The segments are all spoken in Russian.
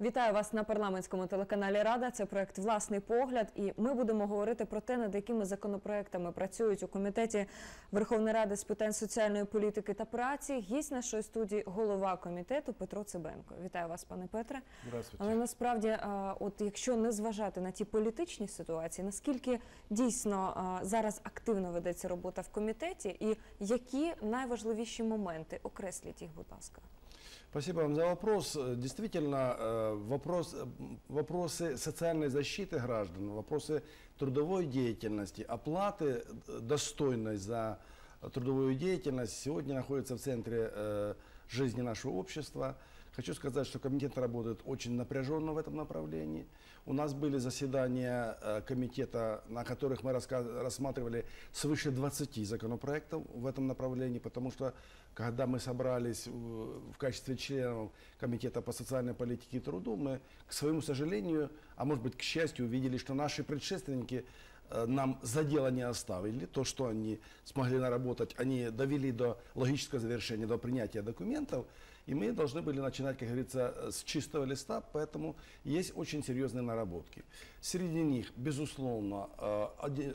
Вітаю вас на парламентському телеканалі Рада. Це проект Власний погляд. І ми будемо говорити про те, над якими законопроектами працюють у комітеті Верховної Ради з питань соціальної політики та праці. Гість нашої студії голова комітету Петро Цибенко. Вітаю вас, пане Петре. Здравствуйте. Але насправді, от якщо не зважати на ті політичні ситуації, наскільки дійсно зараз активно ведеться робота в комітеті, і які найважливіші моменти окресліть їх, будь ласка. Спасибо вам за вопрос. Э, Действительно, э, вопрос, э, вопросы социальной защиты граждан, вопросы трудовой деятельности, оплаты достойной за трудовую деятельность сегодня находятся в центре жизни нашего общества. Хочу сказать, что комитет работает очень напряженно в этом направлении. У нас были заседания э, комитета, на которых мы рассматривали свыше 20 законопроектов в этом направлении, потому что когда мы собрались в в качестве членов Комитета по социальной политике и труду, мы, к своему сожалению, а может быть, к счастью, увидели, что наши предшественники э, нам за дело не оставили. То, что они смогли наработать, они довели до логического завершения, до принятия документов. И мы должны были начинать, как говорится, э, с чистого листа, поэтому есть очень серьезные наработки. Среди них, безусловно, э,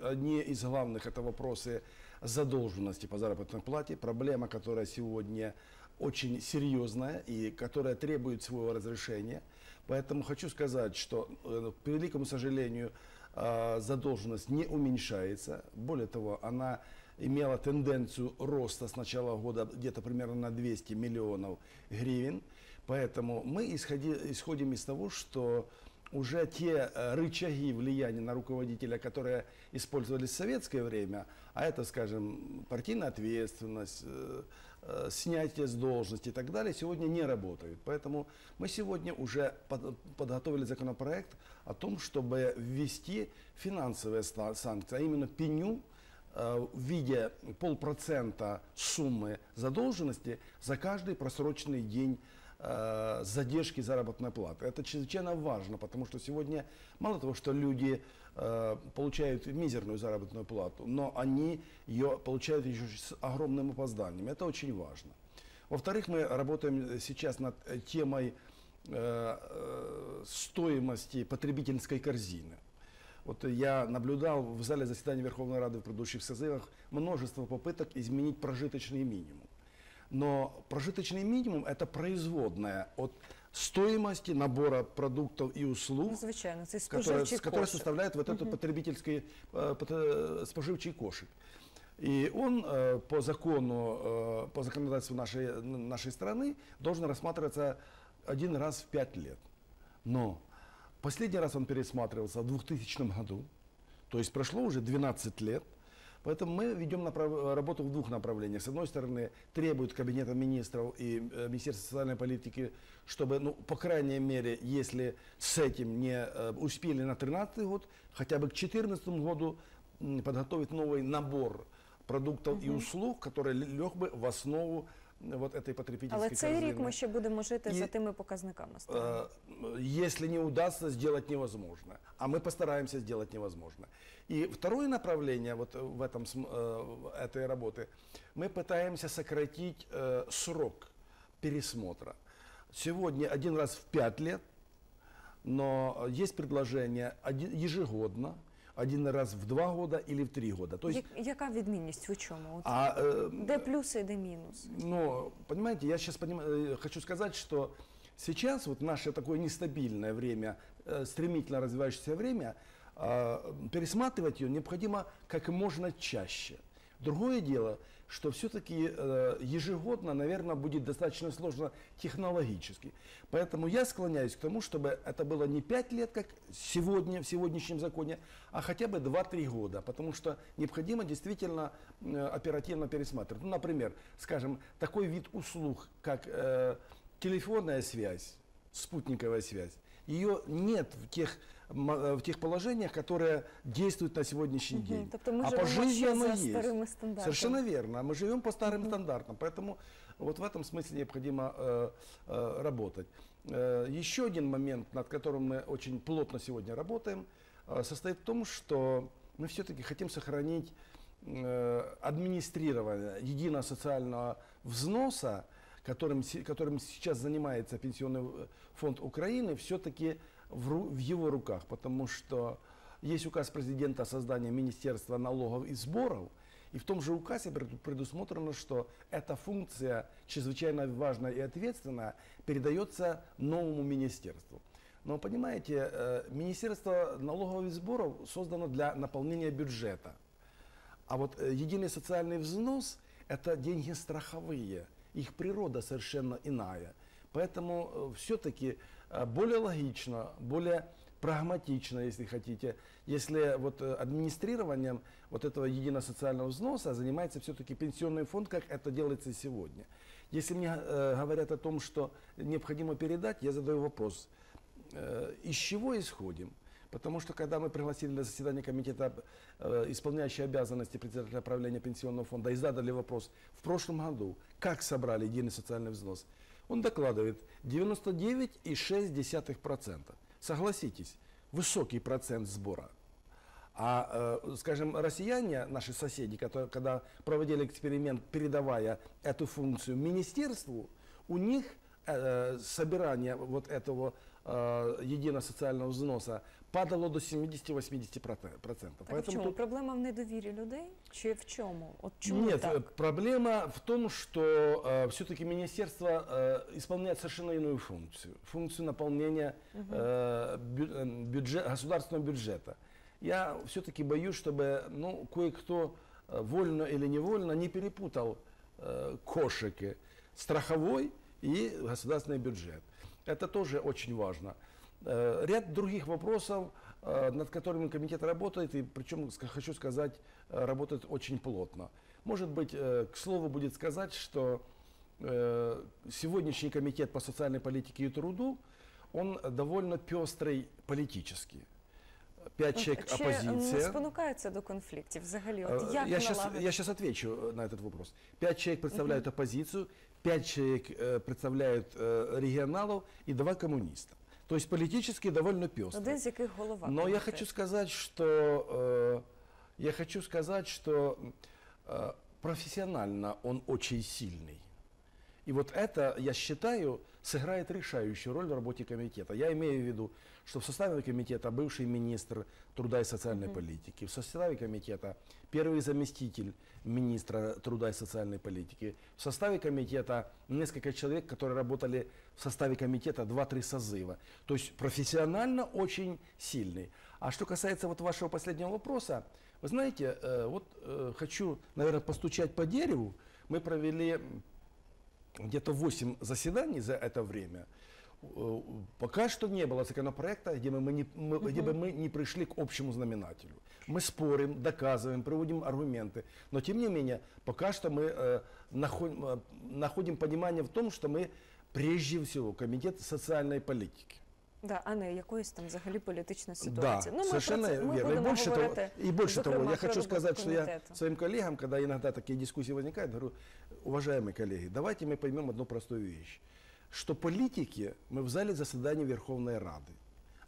одни из главных это вопросы задолженности по заработной плате, проблема, которая сегодня очень серьезная и которая требует своего разрешения. Поэтому хочу сказать, что, э, к великому сожалению, задолженность не уменьшается. Более того, она имела тенденцию роста с начала года где-то примерно на 200 миллионов гривен. Поэтому мы исходи- исходим из того, что уже те э, рычаги влияния на руководителя, которые использовались в советское время, а это, скажем, партийная ответственность, э, э, снятие с должности и так далее, сегодня не работают. Поэтому мы сегодня уже под- подготовили законопроект о том, чтобы ввести финансовые санкции, а именно пеню в виде полпроцента суммы задолженности за каждый просроченный день э, задержки заработной платы. Это чрезвычайно важно, потому что сегодня мало того, что люди э, получают мизерную заработную плату, но они ее получают еще с огромным опозданием. Это очень важно. Во-вторых, мы работаем сейчас над э, темой э, э, стоимости потребительской корзины. Вот я наблюдал в зале заседаний Верховной Рады в предыдущих созывах множество попыток изменить прожиточный минимум. Но прожиточный минимум – это производная от стоимости набора продуктов и услуг, Ну, звичайно, це составляет вот этот потребительский э, пот- споживчий кошик. И он э, по закону, э, по законодательству нашей, нашей страны должен рассматриваться один раз в пять лет. Но последний раз он пересматривался в 2000 году, то есть прошло уже 12 лет. Поэтому мы ведем направ- работу в двух направлениях. С одной стороны, требует Кабинета министров и э, Министерства социальной политики, чтобы, ну, по крайней мере, если с этим не э, успели на 2013 год, хотя бы к 2014 году подготовить новый набор продуктов и услуг, который лег бы в основу м, вот этой потребительской Але цей рік корзины. ми ще будемо жити І- за тими показниками. Э, если не удастся, сделать невозможно. А мы постараемся сделать невозможно. И второе направление вот в этом, э, этой работы, мы пытаемся сократить э, срок пересмотра. Сегодня один раз в пять лет, но есть предложение ежегодно, один раз в два года или в три года. То есть, Я- Яка відмінність в чому? От а, э, Де плюси, де мінуси? но, понимаете, я сейчас хочу сказать, что сейчас вот наше такое нестабильное время, э, стремительно развивающееся время, э, пересматривать ее необходимо как можно чаще. Другое дело, что все-таки э, ежегодно, наверное, будет достаточно сложно технологически. Поэтому я склоняюсь к тому, чтобы это было не 5 лет, как сегодня, в сегодняшнем законе, а хотя бы 2-3 года. Потому что необходимо действительно э, оперативно пересматривать. Ну, например, скажем, такой вид услуг, как э, телефонная связь, спутниковая связь, ее нет в тех, э, в тех положениях, которые действуют на сегодняшний день. Тобто ми а по жизни оно есть. Совершенно верно. Мы живем по старым стандартам. Поэтому вот в этом смысле необходимо э, э, работать. Э, еще один момент, над которым мы очень плотно сегодня работаем, э, состоит в том, что мы все-таки хотим сохранить э, администрирование единого социального взноса которым, которым сейчас занимается Пенсионный э, фонд Украины, все-таки в, в его руках, потому что есть указ президента о создании Министерства налогов и сборов, и в том же указе пред- предусмотрено, что эта функция, чрезвычайно важная и ответственная, передается новому министерству. Но понимаете, э, Министерство налогов и сборов создано для наполнения бюджета. А вот э, единый социальный взнос – это деньги страховые. Их природа совершенно иная. Поэтому все-таки более логично, более прагматично, если хотите, если вот э, администрированием вот этого единого социального взноса занимается все-таки пенсионный фонд, как это делается сегодня. Если мне э, говорят о том, что необходимо передать, я задаю вопрос, э, из чего исходим? Потому что когда мы пригласили на заседание комитета, э, обязанности председателя правления пенсионного фонда, и задали вопрос в прошлом году, как собрали единый социальный взнос, он докладывает 99,6%. Согласитесь, высокий процент сбора. А, э, скажем, россияне, наши соседи, которые, когда проводили эксперимент, передавая эту функцию министерству, у них э, собирание вот этого э, единого социального взноса падало до 70-80%. Так в чому? Проблема в недовірі людей? Чи в чому? От чому Нет, э, так? проблема в том, что э, все-таки министерство э, исполняет совершенно иную функцию. Функцию наполнения э, бю- э, бюджет, государственного бюджета. Я все-таки боюсь, чтобы ну, кое-кто э, вольно или невольно не перепутал э, кошики страховой и государственный бюджет. Это тоже очень важно. Э, Ряд других вопросов, э, над которыми комитет работает, и причем, ска- хочу сказать, э, работает очень плотно. Может быть, э, к слову будет сказать, что э, сегодняшний комитет по социальной политике и труду, он довольно пестрый политически. Пять человек Чи не оппозиция. спонукається до конфліктів взагалі? Э, От як я, сейчас, налагодити? я сейчас отвечу э, на этот вопрос. Пять человек представляют оппозицию, пять человек э, представляют э, регионалов и два коммуниста. То есть политически довольно пестро. Один з яких голова. Но я хочу сказать, что э, я хочу сказать, что э, профессионально он очень сильный. И вот это, я считаю, сыграет решающую роль в работе комитета. Я имею в виду, что в составе комитета бывший министр труда и социальной политики, в составе комитета первый заместитель министра труда и социальной политики, в составе комитета несколько человек, которые работали в составе комитета 2-3 созыва. То есть профессионально очень сильный. А что касается вот вашего последнего вопроса, вы знаете, э, вот э, хочу, наверное, постучать по дереву. Мы провели где-то 8 заседаний за это время. Э, Пока что не было законопроекта, где, мы, мы не, мы- где бы мы не пришли к общему знаменателю. Мы спорим, доказываем, приводим аргументы. Но тем не менее, пока что мы э, находим, э, находим понимание в том, что мы прежде всего комитет социальной политики. Да, а не якоїсь там взагалі політичної Да, ситуації. ми совершенно про це, ми верно. И будемо больше, того, говорити, и больше того, зокрема, я про хочу роботу сказать, что я комітету. своим коллегам, когда иногда такие дискуссии возникают, говорю, уважаемые коллеги, давайте мы поймем одну простую вещь, что политики мы в зале заседания Верховной Рады,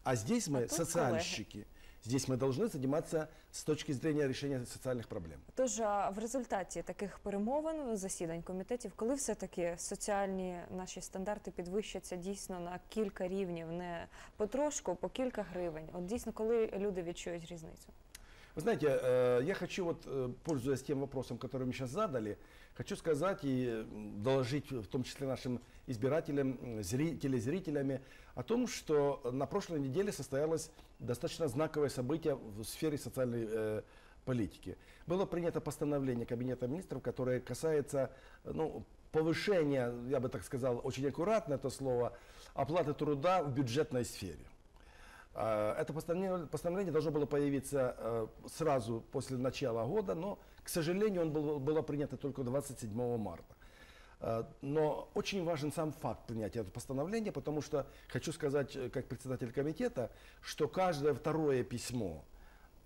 а здесь мы А тут социальщики. Здесь мы должны заниматься с точки зрения решения социальных проблем. Тож а в результаті таких перемовин, засідань комітетів, коли все-таки соціальні наші стандарти підвищаться дійсно на кілька рівнів, не потрошку, по кілька гривень. От дійсно, коли люди відчують різницю. Вы знаете, э, я хочу, вот, э, пользуясь тем вопросом, который мы сейчас задали, хочу сказать и доложить, в том числе нашим избирателям, м, зри- телезрителями, о том, что на прошлой неделе состоялось достаточно знаковое событие в сфере социальной э, политики. Было принято постановление Кабинета министров, которое касается ну, повышения, я бы так сказал, очень аккуратно это слово, оплаты труда в бюджетной сфере. А, Это постановление, постановление должно было появиться э, сразу после начала года, но, к сожалению, он был, было принято только 27 марта. Э, Но очень важен сам факт принятия этого постановления, потому что хочу сказать, э, как председатель комитета, что каждое второе письмо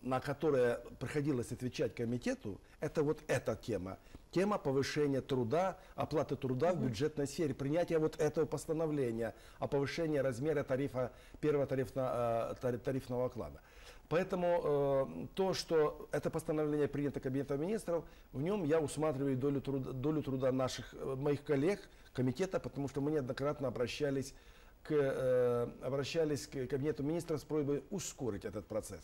на которое приходилось отвечать комитету, это вот эта тема. Тема повышения труда, оплаты труда в бюджетной сфере, принятие вот этого постановления о повышении размера тарифа, первого тарифна- э, тари- тарифного оклада. Поэтому э, то, что это постановление принято Кабинетом министров, в нем я усматриваю долю труда, долю труда наших, э, моих коллег, комитета, потому что мы неоднократно обращались к, э, обращались к Кабинету министров с просьбой ускорить этот процесс.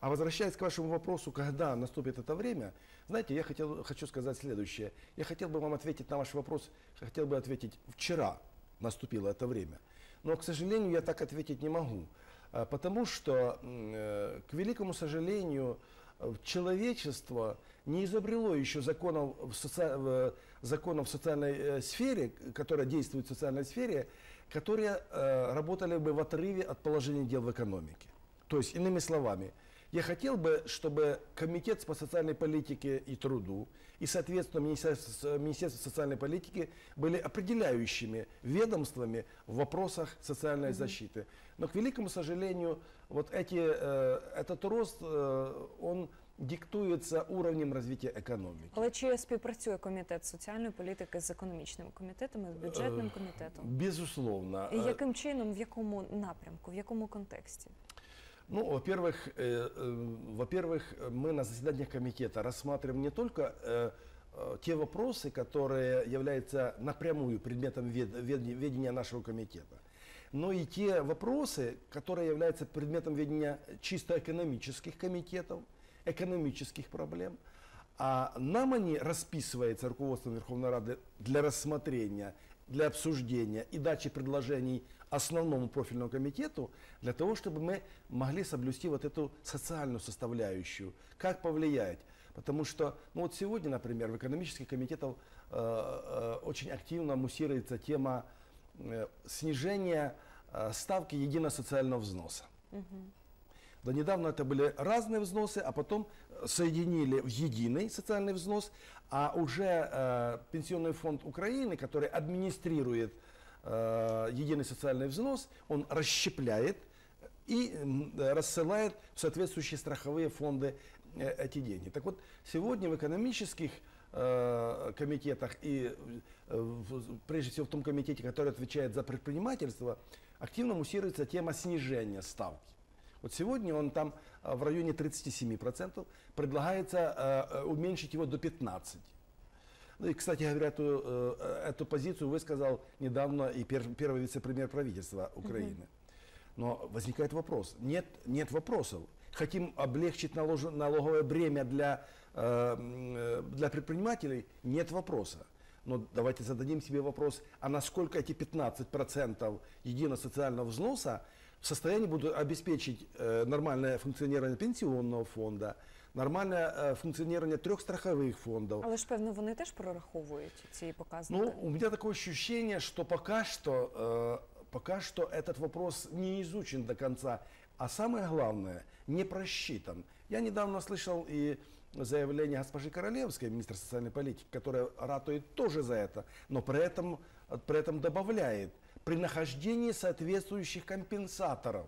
А возвращаясь к вашему вопросу, когда наступит это время, знаете, я хотел, хочу сказать следующее. Я хотел бы вам ответить на ваш вопрос, хотел бы ответить, вчера наступило это время. Но, к сожалению, я так ответить не могу. А, Потому что, э, к великому сожалению, э, человечество не изобрело еще законов в, соци- законов в социальной э, сфере, которые действуют в социальной сфере, которые работали бы в отрыве от положения дел в экономике. То есть, иными словами, я хотел бы, чтобы Комитет по социальной политике и труду и, соответственно, Министерство, Министерство социальной политики были определяющими ведомствами в вопросах социальной защиты. Но, к великому сожалению, вот эти, э, этот рост, э, он диктуется уровнем развития экономики. Але чи співпрацює комітет соціальної політики з економічними комітетами, з бюджетним Е, комітетом? Безусловно. І Э, яким чином, в якому напрямку, в якому контексті? Ну, во-первых, э, э, во-первых, мы на заседаниях комитета рассматриваем не только э, э, те вопросы, которые являются напрямую предметом вед- вед- ведения нашего комитета, но и те вопросы, которые являются предметом ведения чисто экономических комитетов, экономических проблем. А нам они расписываются руководством Верховной Рады для рассмотрения, для обсуждения и дачи предложений основному профильному комитету для того, чтобы мы могли соблюсти вот эту социальную составляющую, как повлиять. Потому что, ну вот сегодня, например, в экономических комитетах э, э, очень активно муссируется тема э, снижения э, ставки единого социального взноса. До недавно это были разные взносы, а потом э, соединили в единый социальный взнос, а уже э, Пенсионный фонд Украины, который администрирует э, единый социальный взнос, он расщепляет и э, рассылает в соответствующие страховые фонды э, эти деньги. Так вот, сегодня в экономических э, комитетах и э, в- прежде всего в том комитете, который отвечает за предпринимательство, активно муссируется тема снижения ставки. Вот сегодня он там э, в районе 37%, предлагается э, э, уменьшить его до 15%. Ну и, кстати говоря, эту, э, эту позицию высказал недавно и пер- первый вице-премьер правительства Украины. Но возникает вопрос. Нет, нет вопросов. Хотим облегчить налож- налоговое бремя для, э, э, для предпринимателей? Нет вопроса. Но давайте зададим себе вопрос, а насколько эти 15% единого социального взноса в состоянии будут обеспечить нормальное функционирование пенсионного фонда, нормальное э, функционирование трех страховых фондов, Але ж певно вони теж прораховують ці показники. ну, у меня такое ощущение, что пока что, э, пока что этот вопрос не изучен до конца, а самое главное, не просчитан. Я недавно слышал и заявление госпожи Королевской, министра социальной политики, которая ратует тоже за это, но при этом, при этом добавляет при нахождении соответствующих компенсаторов.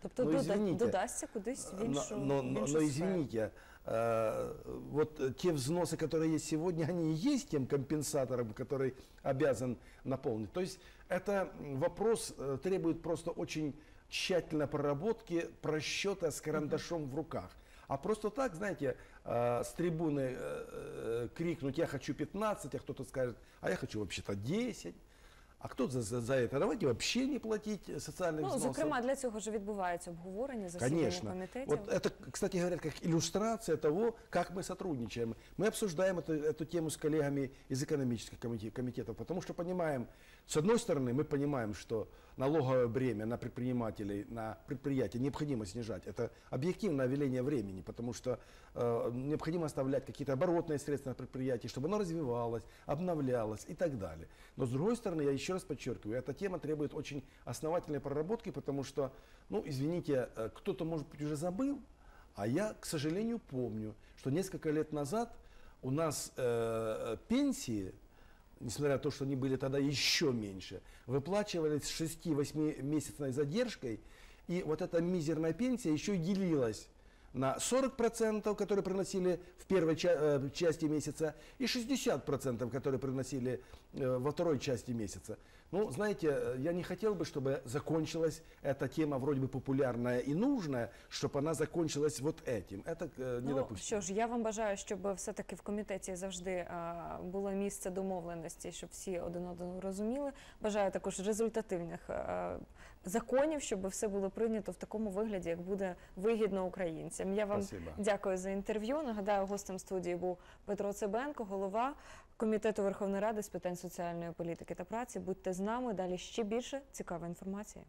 Тобто ну, извините. додасться кудись в Но, іншу, но, в но- іншу но извините, э, вот те взносы, которые есть сегодня, они и есть тем компенсатором, который обязан наполнить. То есть это вопрос э, требует просто очень тщательной проработки, просчета с карандашом в руках. А просто так, знаете, э, с трибуны э, э, крикнуть «я хочу 15», а кто-то скажет «а я хочу вообще-то 10», а кто за, за, за это? Давайте вообще не платить э, социальные Ну, взносы. зокрема, для цього ж відбувається обговорення, засідання Конечно. комітетів. Вот это, кстати говоря, как иллюстрация того, как мы сотрудничаем. Мы обсуждаем эту, эту тему с коллегами из экономических комите- комитетов, потому что понимаем, с одной стороны, мы понимаем, что налоговое бремя на предпринимателей, на предприятия необходимо снижать. Это объективное веление времени, потому что э, необходимо оставлять какие-то оборотные средства на предприятии, чтобы оно развивалось, обновлялось и так далее. Но с другой стороны, я еще раз подчеркиваю, эта тема требует очень основательной проработки, потому что, ну, извините, э, кто-то, может быть, уже забыл, а я, к сожалению, помню, что несколько лет назад у нас э, пенсии, несмотря на то, что они были тогда еще меньше, выплачивались с 6-8 месячной задержкой, и вот эта мизерная пенсия еще делилась на 40%, которые приносили в первой ча- э, части месяца, и 60%, которые приносили э, во второй части месяца. Ну, знаете, э, я не хотел бы, чтобы закончилась эта тема вроде бы популярная и нужная, чтобы она закончилась вот этим. Это э, Ну, недопустимо. що ж, я вам бажаю, щоб все-таки в комітеті завжди а, було місце домовленості, щоб всі один одного розуміли. Бажаю також результативних а, законів, щоб все було прийнято в такому вигляді, як буде вигідно українцям. Я вам Спасибо. дякую за інтерв'ю. Нагадаю, гостем студії був Петро Цибенко, голова комітету Верховної Ради з питань соціальної політики та праці. Будьте з нами. Далі ще більше цікавої інформації.